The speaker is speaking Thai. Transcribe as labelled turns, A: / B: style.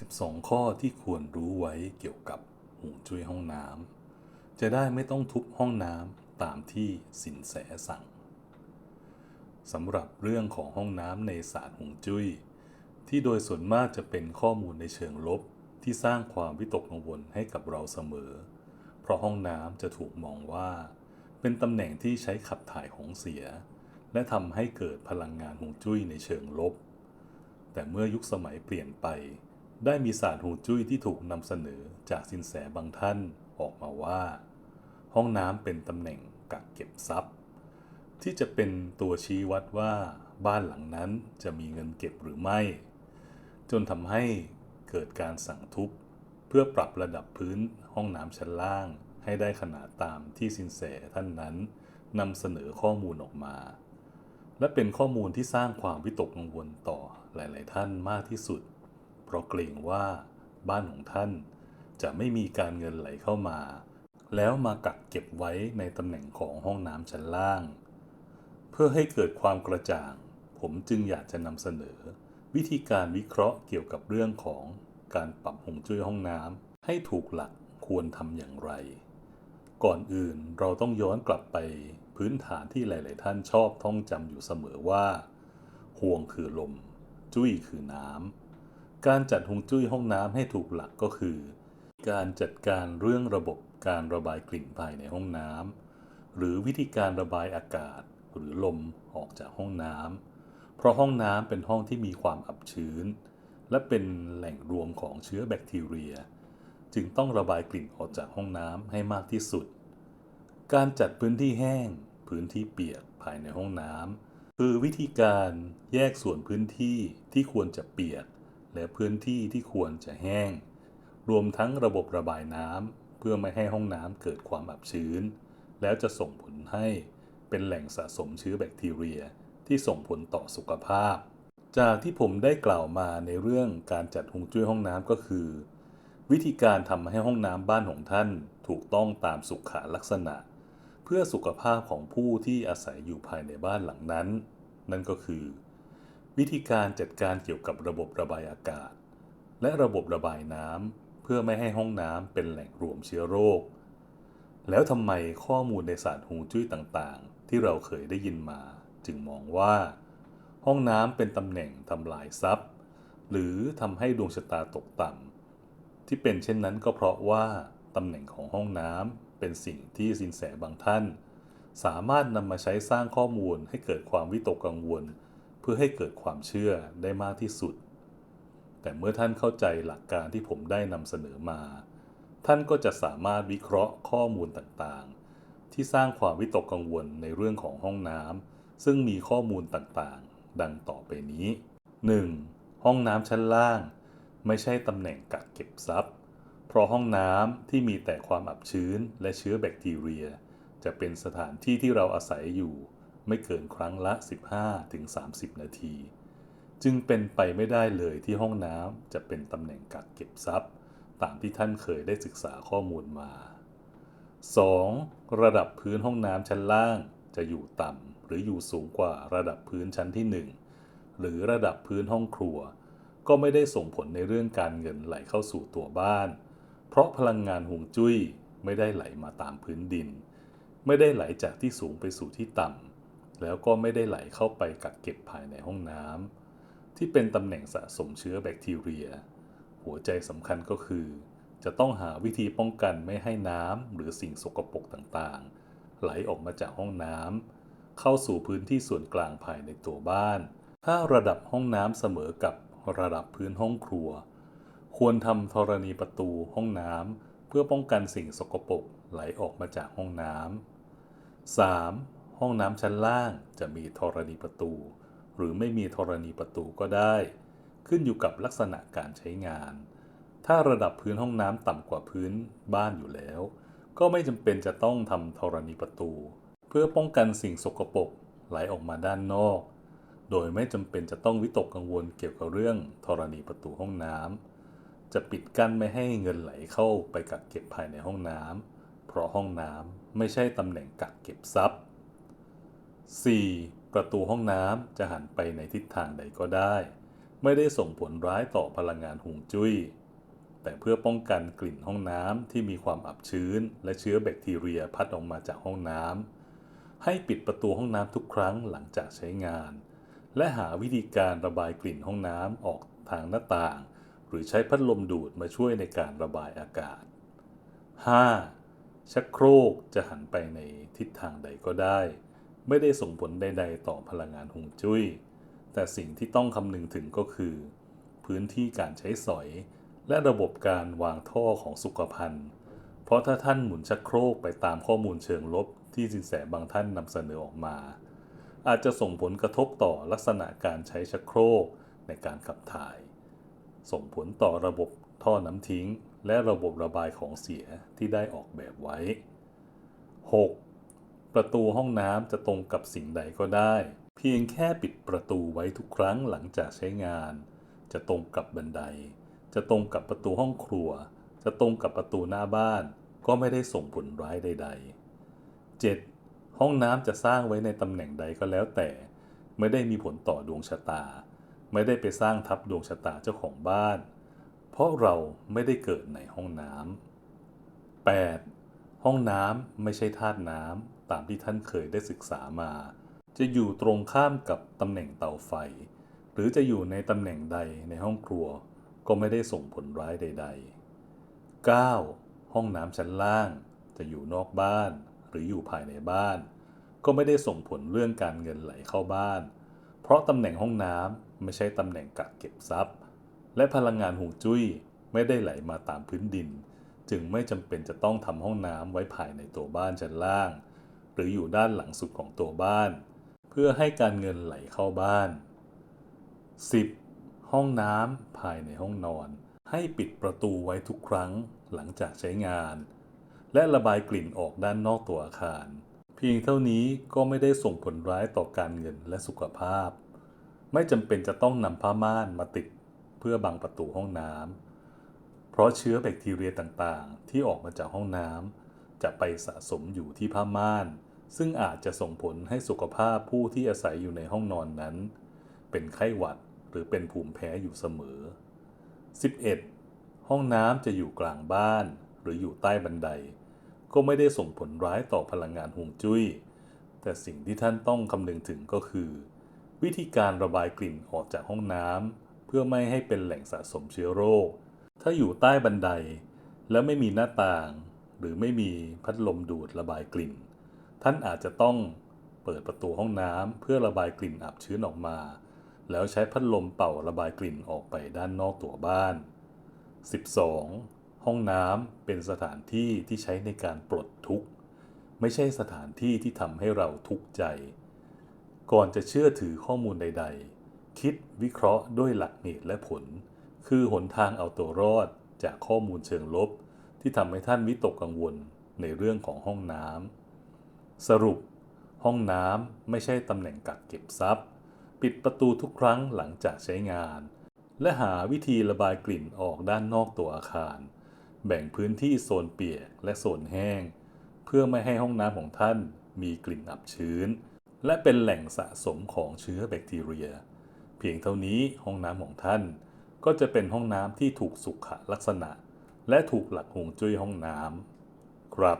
A: 12 ข้อที่ควรรู้ไว้เกี่ยวกับห่วงจุ้ยห้องน้ำจะได้ไม่ต้องทุบห้องน้ำตามที่สินแสสั่งสำหรับเรื่องของห้องน้ำในศาสตร์ห่วงจุ้ย ที่โดยส่วนมากจะเป็นข้อมูลในเชิงลบที่สร้างความวิตกกังวลให้กับเราเสมอ เพราะห้องน้ำจะถูกมองว่า เป็นตำแหน่งที่ใช้ขับถ่ายของเสีย และทำให้เกิดพลังงานห่วงจุ้ยในเชิงลบ แต่เมื่อยุคสมัยเปลี่ยนไป ได้มีศาสตร์ห่วงจุ้ยที่ถูกนำเสนอจากสินแสบางท่านออกมาว่า ห้องน้ำเป็นตำแหน่งกักเก็บทรัพย์ ที่จะเป็นตัวชี้วัดว่าบ้านหลังนั้นจะมีเงินเก็บหรือไม่ จนทำให้เกิดการสั่งทุบเพื่อปรับระดับพื้นห้องน้ำชั้นล่าง ให้ได้ขนาดตามที่สินแสท่านนั้นนำเสนอข้อมูลออกมา และเป็นข้อมูลที่สร้างความวิตกกังวลต่อหลาย ๆ ท่านมากที่สุด ราะเกรงว่าบ้านของท่านจะไม่มีการเงินไหลเข้ามา แล้วมากักเก็บไว้ในตำแหน่งของห้องน้ำชั้นล่าง เพื่อให้เกิดความกระจ่าง ผมจึงอยากจะนำเสนอ วิธีการวิเคราะห์เกี่ยวกับเรื่องของการปรับหงจุ้ยห้องน้ำให้ถูกหลักควรทำอย่างไร ก่อนอื่นเราต้องย้อนกลับไปพื้นฐานที่หลาย ๆ ท่านชอบท่องจำอยู่เสมอว่าห่วงคือลม จุ้ยคือน้ำ การจัดฮวงจุ้ยห้องน้ำให้ถูกหลักก็คือ การจัดการเรื่องระบบการระบายกลิ่นภายในห้องน้ำหรือวิธีการระบายอากาศหรือลมออกจากห้องน้ำเพราะห้องน้ำเป็นห้องที่มีความอับชื้น และเป็นแหล่งรวมของเชื้อแบคทีเรีย จึงต้องระบายกลิ่นออกจากห้องน้ำให้มากที่สุด การจัดพื้นที่แห้ง พื้นที่เปียกภายในห้องน้ำคือวิธีการแยกส่วนพื้นที่ที่ควรจะเปียก และพื้นที่ที่ควรจะแห้ง รวมทั้งระบบระบายน้ำเพื่อไม่ให้ห้องน้ำเกิดความอับชื้น แล้วจะส่งผลให้เป็นแหล่งสะสมเชื้อแบคทีเรียที่ส่งผลต่อสุขภาพ จากที่ผมได้กล่าวมาในเรื่องการจัดฮวงจุ้ยห้องน้ำก็คือ วิธีการทำให้ห้องน้ำบ้านของท่านถูกต้องตามสุขลักษณะ เพื่อสุขภาพของผู้ที่อาศัยอยู่ภายในบ้านหลังนั้น นั่นก็คือ วิธีการจัดการเกี่ยวกับระบบระบายอากาศ และระบบระบายน้ำเพื่อไม่ให้ห้องน้ำเป็นแหล่งรวมเชื้อโรค แล้วทำไมข้อมูลในศาสตร์ฮวงจุ้ยต่างๆ ที่เราเคยได้ยินมา จึงมองว่า ห้องน้ำเป็นตำแหน่งทำลายทรัพย์ หรือทำให้ดวงชะตาตกต่ำที่เป็นเช่นนั้นก็เพราะว่าตำแหน่งของห้องน้ำเป็นสิ่งที่สินแสบางท่าน สามารถนำมาใช้สร้างข้อมูลให้เกิดความวิตกกังวล เพื่อให้เกิดความเชื่อได้มากที่สุด แต่เมื่อท่านเข้าใจหลักการที่ผมได้นำเสนอมา ท่านก็จะสามารถวิเคราะห์ข้อมูลต่างๆ ที่สร้างความวิตกกังวลในเรื่องของห้องน้ำซึ่งมีข้อมูลต่างๆ ดังต่อไปนี้ 1. ห้องน้ำชั้นล่าง ไม่ใช่ตำแหน่งกักเก็บทรัพย์ เพราะห้องน้ำที่มีแต่ความอับชื้นและเชื้อแบคทีเรีย จะเป็นสถานที่ที่เราอาศัยอยู่ ไม่เกินครั้งละ 15-30 นาที จึงเป็นไปไม่ได้เลยที่ห้องน้ำจะเป็นตำแหน่งกักเก็บทรัพย์ ตามที่ท่านเคยได้ศึกษาข้อมูลมา 2. ระดับพื้นห้องน้ำชั้นล่างจะอยู่ต่ำหรืออยู่สูงกว่าระดับพื้นชั้นที่ 1 หรือระดับพื้นห้องครัว ก็ไม่ได้ส่งผลในเรื่องการเงินไหลเข้าสู่ตัวบ้าน เพราะพลังงานห่วงจุ้ยไม่ได้ไหลมาตามพื้นดิน ไม่ได้ไหลจากที่สูงไปสู่ที่ต่ำ แล้วก็ไม่ได้ไหลเข้าไปกักเก็บภายในห้องน้ำที่เป็นตำแหน่งสะสมเชื้อแบคทีเรีย หัวใจสำคัญก็คือ จะต้องหาวิธีป้องกันไม่ให้น้ำหรือสิ่งสกปรกต่างๆ ไหลออกมาจากห้องน้ำเข้าสู่พื้นที่ส่วนกลางภายในตัวบ้าน ถ้าระดับห้องน้ำเสมอกับระดับพื้นห้องครัว ควรทำธรณีประตูห้องน้ำเพื่อป้องกันสิ่งสกปรกไหลออกมาจากห้องน้ำ 3. ห้องน้ำชั้นล่างจะมีธรณีประตู หรือไม่มีธรณีประตูก็ได้ ขึ้นอยู่กับลักษณะการใช้งาน ถ้าระดับพื้นห้องน้ำต่ำกว่าพื้นบ้านอยู่แล้ว ก็ไม่จำเป็นจะต้องทำธรณีประตู เพื่อป้องกันสิ่งสกปรกไหลออกมาด้านนอก โดยไม่จำเป็นจะต้องวิตกกังวลเกี่ยวกับเรื่องธรณีประตูห้องน้ำจะปิดกั้นไม่ให้เงินไหลเข้าไปกักเก็บภายในห้องน้ำเพราะห้องน้ำไม่ใช่ตำแหน่งกักเก็บทรัพย์ 4. ประตูห้องน้ำจะหันไปในทิศทางใดก็ได้ ไม่ได้ส่งผลร้ายต่อพลังงานฮวงจุ้ย แต่เพื่อป้องกันกลิ่นห้องน้ำที่มีความอับชื้น และเชื้อแบคทีเรียพัดออกมาจากห้องน้ำให้ปิดประตูห้องน้ำทุกครั้งหลังจากใช้งาน และหาวิธีการระบายกลิ่นห้องน้ำออกทางหน้าต่าง หรือใช้พัดลมดูดมาช่วยในการระบายอากาศ 5. ชักโครกจะหันไปในทิศทางใดก็ได้ ไม่ได้ส่งผลใด ๆ ต่อพลังงานฮวงจุ้ย แต่สิ่งที่ต้องคำนึงถึงก็คือ พื้นที่การใช้สอย และระบบการวางท่อของสุขภัณฑ์ เพราะถ้าท่านหมุนชักโครกไปตามข้อมูลเชิงลบที่สินแสบางท่านนำเสนอออกมา อาจจะส่งผลกระทบต่อลักษณะการใช้ชักโครกในการขับถ่าย ส่งผลต่อระบบท่อน้ำทิ้ง และระบบระบายของเสียที่ได้ออกแบบไว้ 6. ประตูห้องน้ำจะตรงกับสิ่งใดก็ได้ เพียงแค่ปิดประตูไว้ทุกครั้งหลังจากใช้งาน จะตรงกับบันได จะตรงกับประตูห้องครัว จะตรงกับประตูหน้าบ้าน ก็ไม่ได้ส่งผลร้ายใด ๆ 7. ห้องน้ำจะสร้างไว้ในตำแหน่งใดก็แล้วแต่ ไม่ได้มีผลต่อดวงชะตา ไม่ได้ไปสร้างทับดวงชะตาเจ้าของบ้าน เพราะเราไม่ได้เกิดในห้องน้ำ 8. ห้องน้ำไม่ใช่ธาตุน้ำ ตามที่ท่านเคยได้ศึกษามา จะอยู่ตรงข้ามกับตำแหน่งเตาไฟ หรือจะอยู่ในตำแหน่งใดในห้องครัวก็ไม่ได้ส่งผลร้ายใด ๆ 9. ห้องน้ำชั้นล่าง จะอยู่นอกบ้าน หรืออยู่ภายในบ้าน ก็ไม่ได้ส่งผลเรื่องการเงินไหลเข้าบ้าน เพราะตำแหน่งห้องน้ำไม่ใช่ตำแหน่งกักเก็บทรัพย์ และพลังงานหูจุ้ยไม่ได้ไหลมาตามพื้นดิน จึงไม่จำเป็นจะต้องทำห้องน้ำไว้ภายในตัวบ้านชั้นล่าง หรืออยู่ด้านหลังสุดของตัวบ้าน เพื่อให้การเงินไหลเข้าบ้าน 10. ห้องน้ำภายในห้องนอน ให้ปิดประตูไว้ทุกครั้งหลังจากใช้งาน และระบายกลิ่นออกด้านนอกตัวอาคาร เพียงเท่านี้ก็ไม่ได้ส่งผลร้ายต่อการเงินและสุขภาพ ไม่จำเป็นจะต้องนำผ้าม่านมาติดเพื่อบังประตูห้องน้ำเพราะเชื้อแบคทีเรียต่างๆ ที่ออกมาจากห้องน้ำ จะไปสะสมอยู่ที่ผ้าม่าน ซึ่งอาจจะส่งผลให้สุขภาพผู้ที่อาศัยอยู่ในห้องนอนนั้น เป็นไข้หวัดหรือเป็นภูมิแพ้อยู่เสมอ 11. ห้องน้ำจะอยู่กลางบ้าน หรืออยู่ใต้บันได ก็ไม่ได้ส่งผลร้ายต่อพลังงานฮวงจุ้ย แต่สิ่งที่ท่านต้องคำนึงถึงก็คือ วิธีการระบายกลิ่นออกจากห้องน้ำเพื่อไม่ให้เป็นแหล่งสะสมเชื้อโรค ถ้าอยู่ใต้บันได แล้วไม่มีหน้าต่าง หรือไม่มีพัดลมดูดระบายกลิ่น ท่านอาจจะต้องเปิดประตูห้องน้ำเพื่อระบายกลิ่นอับชื้นออกมา แล้วใช้พัดลมเป่าระบายกลิ่นออกไปด้านนอกตัวบ้าน 12. ห้องน้ำเป็นสถานที่ที่ใช้ในการปลดทุกข์ ไม่ใช่สถานที่ที่ทำให้เราทุกข์ใจ ก่อนจะเชื่อถือข้อมูลใด ๆ คิดวิเคราะห์ด้วยหลักเหตุและผล คือหนทางเอาตัวรอดจากข้อมูลเชิงลบ ที่ทำให้ท่านวิตกกังวลในเรื่องของห้องน้ำสรุป ห้องน้ำไม่ใช่ตำแหน่งกักเก็บทรัพย์ ปิดประตูทุกครั้งหลังจากใช้งาน และหาวิธีระบายกลิ่นออกด้านนอกตัวอาคาร แบ่งพื้นที่โซนเปียกและโซนแห้ง เพื่อไม่ให้ห้องน้ำของท่านมีกลิ่นอับชื้น และเป็นแหล่งสะสมของเชื้อแบคทีเรีย เพียงเท่านี้ห้องน้ำของท่านก็จะเป็นห้องน้ำที่ถูกสุขลักษณะ และถูกหลักฮวงจุ้ยห้องน้ำครับ